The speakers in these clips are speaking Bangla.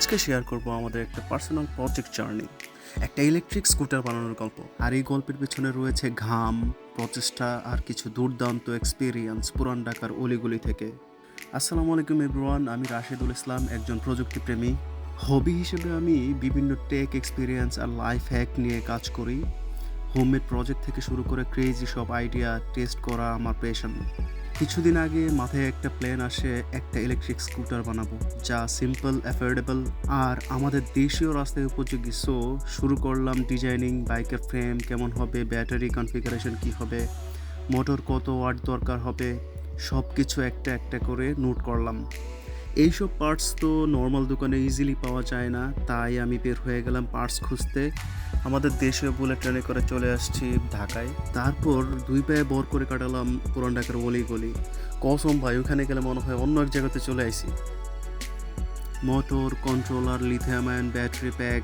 আজকে শেয়ার করব আমাদের একটা পার্সোনাল প্রজেক্ট জার্নি একটা ইলেকট্রিক স্কুটার বানানোর গল্প। আর এই গল্পের পেছনে রয়েছে ঘাম, প্রচেষ্টা আর কিছু দুর্দান্ত এক্সপিরিয়েন্স পুরান ডাকার অলিগুলি থেকে। আসসালামু আলাইকুম এভরিওয়ান আমি রাশেদুল ইসলাম, একজন প্রযুক্তিপ্রেমী। হবি হিসেবে আমি বিভিন্ন টেক এক্সপিরিয়েন্স আর লাইফ হ্যাক নিয়ে কাজ করি। হোমমেড প্রজেক্ট থেকে শুরু করে ক্রেজি সব আইডিয়া টেস্ট করা আমার পেশন কিছুদিন আগে মাথায় একটা প্ল্যান আসে, একটা ইলেকট্রিক স্কুটার বানাবো, যা সিম্পল অ্যাফোর্ডেবল আর আমাদের দেশীয় রাস্তায় উপযোগী। সো শুরু করলাম ডিজাইনিং বাইকের ফ্রেম কেমন হবে ব্যাটারি কনফিগারেশন কি হবে মোটর কত ওয়াট দরকার হবে সব কিছু একটা একটা করে নোট করলাম। এইসব পার্টস তো নর্মাল দোকানে ইজিলি পাওয়া যায় না, তাই আমি বের হয়ে গেলাম পার্টস খুঁজতে। আমাদের দেশীয় বুলেট ট্রেনে করে চলে আসছি ঢাকায়। তারপর দুই পায়ে বর করে কাটালাম পুরান ঢাকার অলি গলি। কসম ভাই, ওখানে গেলে মনে হয় অন্য এক জায়গাতে চলে আসি motor controller lithium battery pack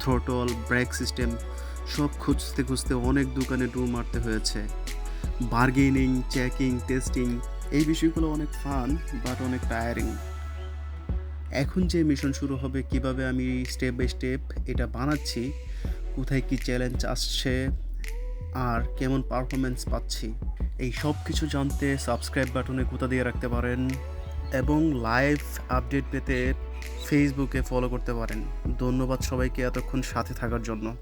throttle brake system সব খুঁজতে খুঁজতে অনেক দোকানে ডু মারতে হয়েছে। বার্গেনিং চেকিং টেস্টিং এই বিষয়গুলো অনেক ফান বাট অনেক টায়ারিং এখন যে মিশন শুরু হবে, কীভাবে আমি স্টেপ বাই স্টেপ এটা বানাচ্ছি, কোথায় কি চ্যালেঞ্জ আসছে, আর কেমন পারফরমেন্স পাচ্ছি, এই সব কিছু জানতে সাবস্ক্রাইব বাটনে কোথা দিয়ে রাখতে পারেন এবং লাইভ আপডেট পেতে ফেসবুকে ফলো করতে পারেন। ধন্যবাদ সবাইকে এতক্ষণ সাথে থাকার জন্য।